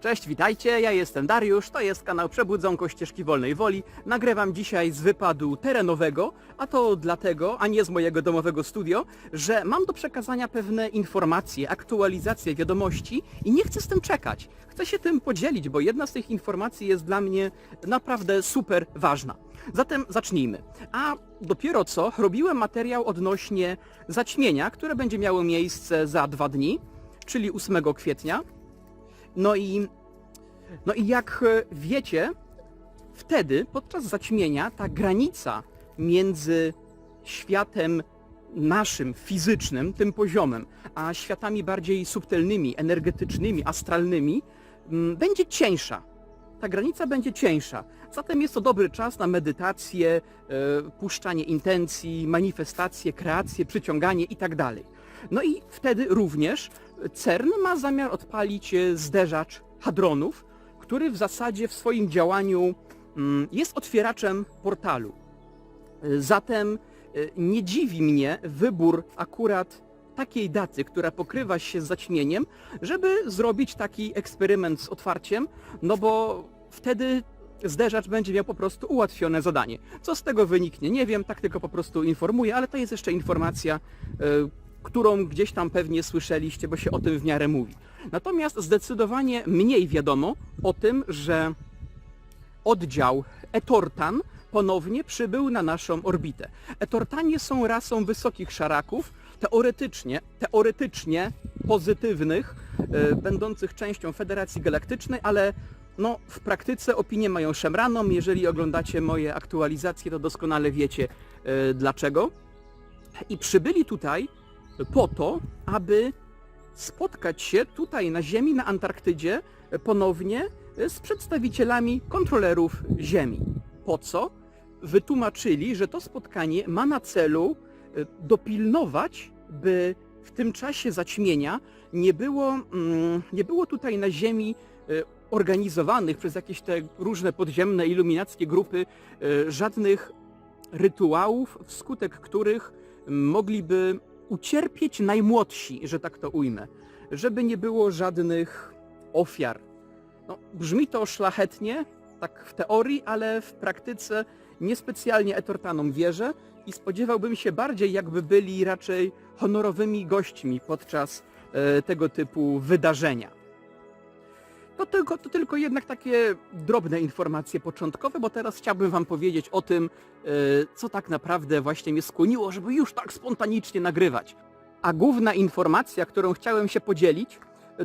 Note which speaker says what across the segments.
Speaker 1: Cześć, witajcie, ja jestem Dariusz, to jest kanał Przebudzonko Ścieżki Wolnej Woli. Nagrywam dzisiaj z wypadu terenowego, a to dlatego, a nie z mojego domowego studio, że mam do przekazania pewne informacje, aktualizacje wiadomości i nie chcę z tym czekać. Chcę się tym podzielić, bo jedna z tych informacji jest dla mnie naprawdę super ważna. Zatem zacznijmy. A dopiero co robiłem materiał odnośnie zaćmienia, które będzie miało miejsce za dwa dni, czyli 8 kwietnia. No i, no i jak e, wiecie, wtedy podczas zaćmienia ta granica między światem naszym, fizycznym, tym poziomem, a światami bardziej subtelnymi, energetycznymi, astralnymi, mm, będzie cieńsza. Ta granica będzie cieńsza. Zatem jest to dobry czas na medytację, e, puszczanie intencji, manifestacje, kreacje, przyciąganie itd. No i wtedy również CERN ma zamiar odpalić e, zderzacz hadronów, który w zasadzie w swoim działaniu mm, jest otwieraczem portalu. E, Zatem e, nie dziwi mnie wybór akurat takiej daty, która pokrywa się z zaćmieniem, żeby zrobić taki eksperyment z otwarciem, no bo wtedy zderzacz będzie miał po prostu ułatwione zadanie. Co z tego wyniknie, nie wiem, tak tylko po prostu informuję, ale to jest jeszcze informacja, e, którą gdzieś tam pewnie słyszeliście, bo się o tym w miarę mówi. Natomiast zdecydowanie mniej wiadomo o tym, że oddział Etortan ponownie przybył na naszą orbitę. Etortanie są rasą wysokich szaraków, teoretycznie, teoretycznie pozytywnych, e, będących częścią Federacji Galaktycznej, ale no, w praktyce opinie mają szemraną. Jeżeli oglądacie moje aktualizacje, to doskonale wiecie e, dlaczego. I przybyli tutaj po to, aby spotkać się tutaj na Ziemi, na Antarktydzie e, ponownie e, z przedstawicielami kontrolerów Ziemi. Po co? Wytłumaczyli, że to spotkanie ma na celu e, dopilnować, by w tym czasie zaćmienia nie było, mm, nie było tutaj na Ziemi organizowanych przez jakieś te różne podziemne iluminackie grupy żadnych rytuałów, wskutek których mogliby ucierpieć najmłodsi, że tak to ujmę. Żeby nie było żadnych ofiar. No, brzmi to szlachetnie, tak w teorii, ale w praktyce niespecjalnie Etortanom wierzę i spodziewałbym się bardziej, jakby byli raczej honorowymi gośćmi podczas e, tego typu wydarzenia. To tylko, to tylko jednak takie drobne informacje początkowe, bo teraz chciałbym Wam powiedzieć o tym, e, co tak naprawdę właśnie mnie skłoniło, żeby już tak spontanicznie nagrywać. A główna informacja, którą chciałem się podzielić,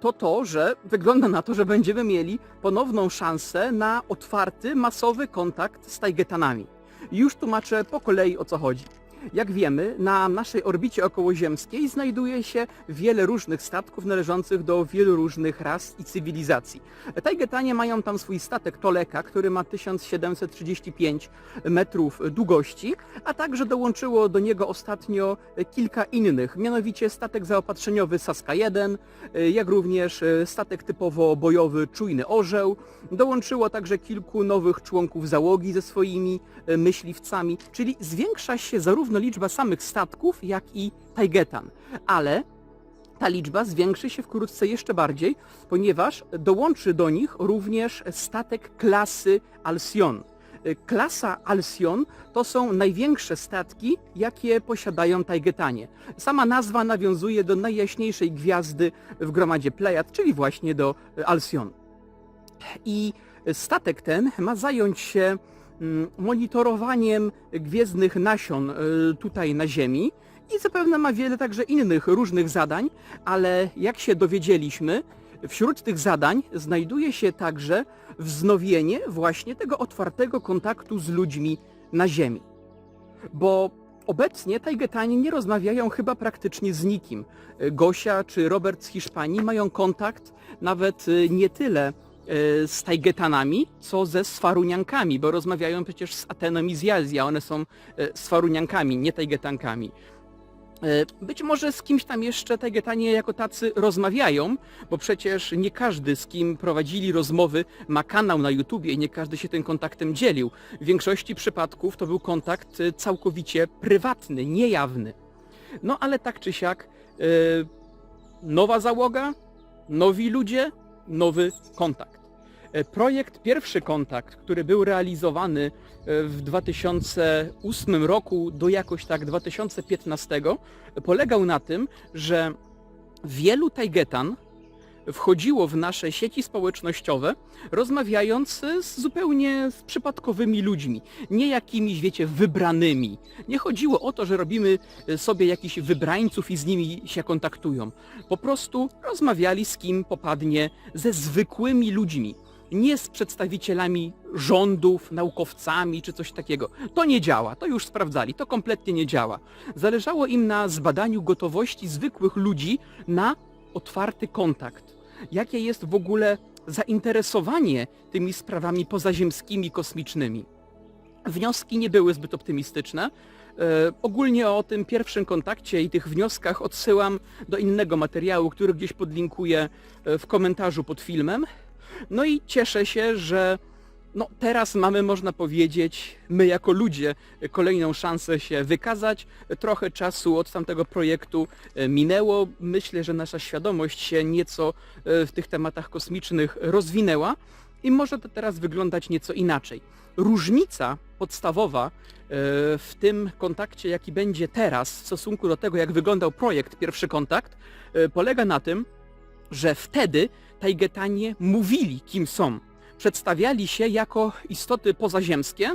Speaker 1: to to, że wygląda na to, że będziemy mieli ponowną szansę na otwarty, masowy kontakt z Tajgetanami. Już tłumaczę po kolei o co chodzi. Jak wiemy, na naszej orbicie okołoziemskiej znajduje się wiele różnych statków należących do wielu różnych ras i cywilizacji. Tajgetanie mają tam swój statek Toleka, który ma 1735 metrów długości, a także dołączyło do niego ostatnio kilka innych, mianowicie statek zaopatrzeniowy Saska 1, jak również statek typowo bojowy Czujny Orzeł. Dołączyło także kilku nowych członków załogi ze swoimi myśliwcami, czyli zwiększa się zarówno liczba samych statków, jak i Tajgetan. Ale ta liczba zwiększy się wkrótce jeszcze bardziej, ponieważ dołączy do nich również statek klasy Alcyon. Klasa Alcyon to są największe statki, jakie posiadają Tajgetanie. Sama nazwa nawiązuje do najjaśniejszej gwiazdy w gromadzie Plejad, czyli właśnie do Alcyon. I statek ten ma zająć się monitorowaniem gwiezdnych nasion y, tutaj na Ziemi i zapewne ma wiele także innych różnych zadań, ale jak się dowiedzieliśmy, wśród tych zadań znajduje się także wznowienie właśnie tego otwartego kontaktu z ludźmi na Ziemi. Bo obecnie Tajgetanie nie rozmawiają chyba praktycznie z nikim. Gosia czy Robert z Hiszpanii mają kontakt nawet y, nie tyle z Tajgetanami, co ze Sfaruniankami, bo rozmawiają przecież z Ateną i z a one są e, Sfaruniankami, nie Tajgetankami. E, Być może z kimś tam jeszcze Tajgetanie jako tacy rozmawiają, bo przecież nie każdy z kim prowadzili rozmowy ma kanał na YouTubie i nie każdy się tym kontaktem dzielił. W większości przypadków to był kontakt e, całkowicie prywatny, niejawny. No ale tak czy siak, e, nowa załoga, nowi ludzie, nowy kontakt. E, Projekt Pierwszy Kontakt, który był realizowany e, w 2008 roku do jakoś tak 2015, polegał na tym, że wielu Tajgetan wchodziło w nasze sieci społecznościowe, rozmawiając z zupełnie z przypadkowymi ludźmi, nie jakimiś, wiecie, wybranymi. Nie chodziło o to, że robimy sobie jakichś wybrańców i z nimi się kontaktują. Po prostu rozmawiali z kim popadnie, ze zwykłymi ludźmi. Nie z przedstawicielami rządów, naukowcami czy coś takiego. To nie działa, to już sprawdzali, to kompletnie nie działa. Zależało im na zbadaniu gotowości zwykłych ludzi na otwarty kontakt. Jakie jest w ogóle zainteresowanie tymi sprawami pozaziemskimi, kosmicznymi. Wnioski nie były zbyt optymistyczne. E, ogólnie o tym pierwszym kontakcie i tych wnioskach odsyłam do innego materiału, który gdzieś podlinkuję e, w komentarzu pod filmem. No i cieszę się, że no teraz mamy, można powiedzieć, my jako ludzie kolejną szansę się wykazać. Trochę czasu od tamtego projektu e, minęło. Myślę, że nasza świadomość się nieco e, w tych tematach kosmicznych rozwinęła i może to teraz wyglądać nieco inaczej. Różnica podstawowa e, w tym kontakcie, jaki będzie teraz w stosunku do tego, jak wyglądał projekt Pierwszy Kontakt, polega na tym, że wtedy Tajgetanie mówili, kim są. Przedstawiali się jako istoty pozaziemskie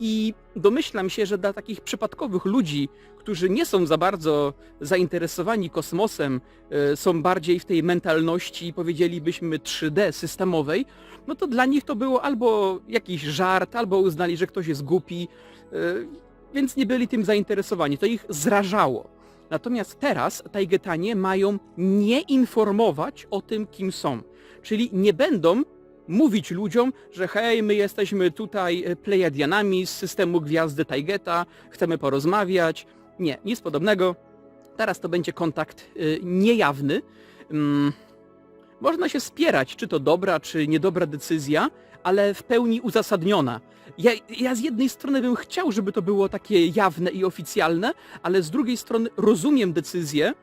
Speaker 1: i domyślam się, że dla takich przypadkowych ludzi, którzy nie są za bardzo zainteresowani kosmosem, e, są bardziej w tej mentalności, powiedzielibyśmy 3D systemowej, no to dla nich to było albo jakiś żart, albo uznali, że ktoś jest głupi, e, więc nie byli tym zainteresowani. To ich zrażało. Natomiast teraz Tajgetanie mają nie informować o tym, kim są. Czyli nie będą mówić ludziom, że hej, my jesteśmy tutaj e, Plejadianami z systemu Gwiazdy Taigeta, chcemy porozmawiać. Nie, nic podobnego. Teraz to będzie kontakt y, niejawny. Mm, można się spierać, czy to dobra, czy niedobra decyzja, ale w pełni uzasadniona. Ja, ja z jednej strony bym chciał, żeby to było takie jawne i oficjalne, ale z drugiej strony rozumiem decyzję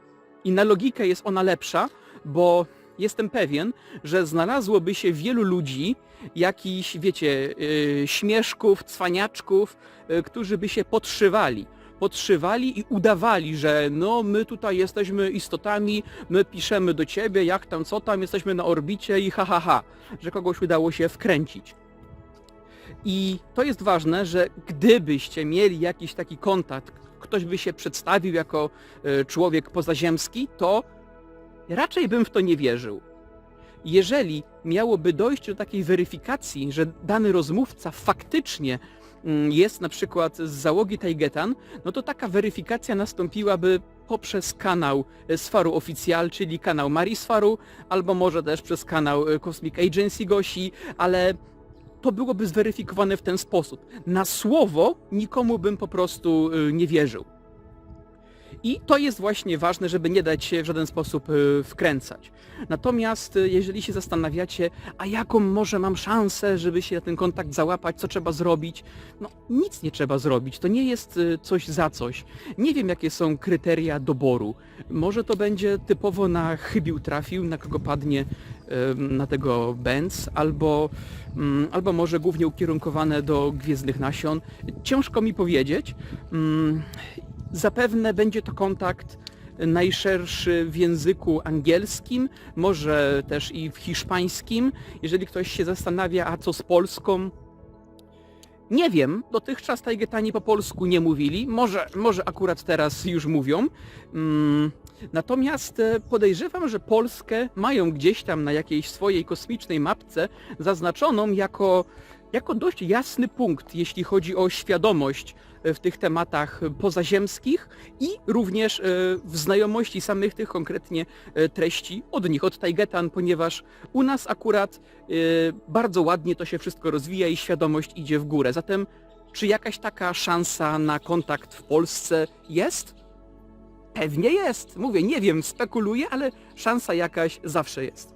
Speaker 1: i na logikę jest ona lepsza, bo jestem pewien, że znalazłoby się wielu ludzi, jakichś, wiecie, yy, śmieszków, cwaniaczków, yy, którzy by się podszywali. Podszywali i udawali, że no my tutaj jesteśmy istotami, my piszemy do ciebie, jak tam, co tam, jesteśmy na orbicie i ha ha ha, że kogoś udało się wkręcić. I to jest ważne, że gdybyście mieli jakiś taki kontakt, ktoś by się przedstawił jako e, człowiek pozaziemski, to raczej bym w to nie wierzył. Jeżeli miałoby dojść do takiej weryfikacji, że dany rozmówca faktycznie jest na przykład z załogi Taigetan, no to taka weryfikacja nastąpiłaby poprzez kanał e, Sfaru Oficjal, czyli kanał Marisfaru, albo może też przez kanał e, Cosmic Agency Gosi, ale to byłoby zweryfikowane w ten sposób. Na słowo nikomu bym po prostu y, nie wierzył. I to jest właśnie ważne, żeby nie dać się w żaden sposób y, wkręcać. Natomiast y, jeżeli się zastanawiacie, a jaką może mam szansę, żeby się na ten kontakt załapać, co trzeba zrobić, no nic nie trzeba zrobić, to nie jest y, coś za coś. Nie wiem jakie są kryteria doboru. Może to będzie typowo na chybił trafił, na kogo padnie na tego Benz, albo, mm, albo może głównie ukierunkowane do gwiezdnych nasion. Ciężko mi powiedzieć. Zapewne będzie to kontakt najszerszy w języku angielskim, może też i w hiszpańskim. Jeżeli ktoś się zastanawia, a co z Polską, nie wiem, dotychczas Tajgetani po polsku nie mówili, może, może akurat teraz już mówią. Mm, natomiast e, podejrzewam, że Polskę mają gdzieś tam na jakiejś swojej kosmicznej mapce zaznaczoną jako, jako dość jasny punkt, jeśli chodzi o świadomość e, w tych tematach pozaziemskich i również e, w znajomości samych tych konkretnie e, treści od nich, od Tajgetan, ponieważ u nas akurat bardzo ładnie to się wszystko rozwija i świadomość idzie w górę. Zatem czy jakaś taka szansa na kontakt w Polsce jest? Pewnie jest. Mówię, nie wiem, spekuluję, ale szansa jakaś zawsze jest.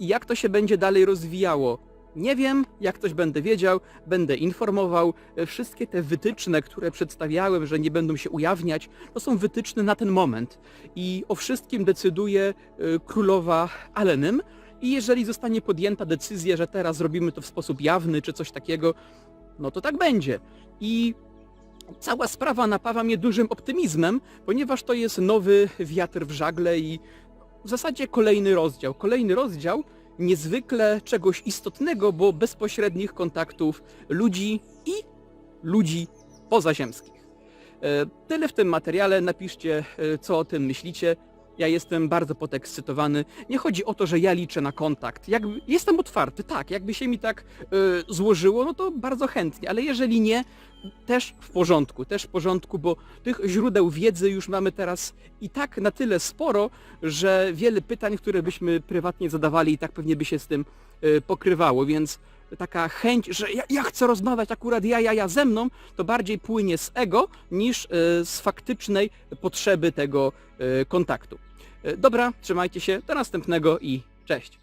Speaker 1: Jak to się będzie dalej rozwijało? Nie wiem, jak coś będę wiedział, będę informował. E, Wszystkie te wytyczne, które przedstawiałem, że nie będą się ujawniać, to są wytyczne na ten moment. I o wszystkim decyduje e, królowa Alenym. i jeżeli zostanie podjęta decyzja, że teraz zrobimy to w sposób jawny czy coś takiego, no to tak będzie. I cała sprawa napawa mnie dużym optymizmem, ponieważ to jest nowy wiatr w żagle i w zasadzie kolejny rozdział. Kolejny rozdział niezwykle czegoś istotnego, bo bezpośrednich kontaktów ludzi i ludzi pozaziemskich. E, Tyle w tym materiale, napiszcie e, co o tym myślicie. Ja jestem bardzo podekscytowany. Nie chodzi o to, że ja liczę na kontakt. Jestem otwarty, tak, jakby się mi tak e, złożyło, no to bardzo chętnie, ale jeżeli nie, też w porządku, też w porządku, bo tych źródeł wiedzy już mamy teraz i tak na tyle sporo, że wiele pytań, które byśmy prywatnie zadawali i tak pewnie by się z tym e, pokrywało, więc taka chęć, że ja, ja chcę rozmawiać akurat ja, ja, ja ze mną, to bardziej płynie z ego niż e, z faktycznej potrzeby tego e, kontaktu. E, Dobra, trzymajcie się, do następnego i cześć.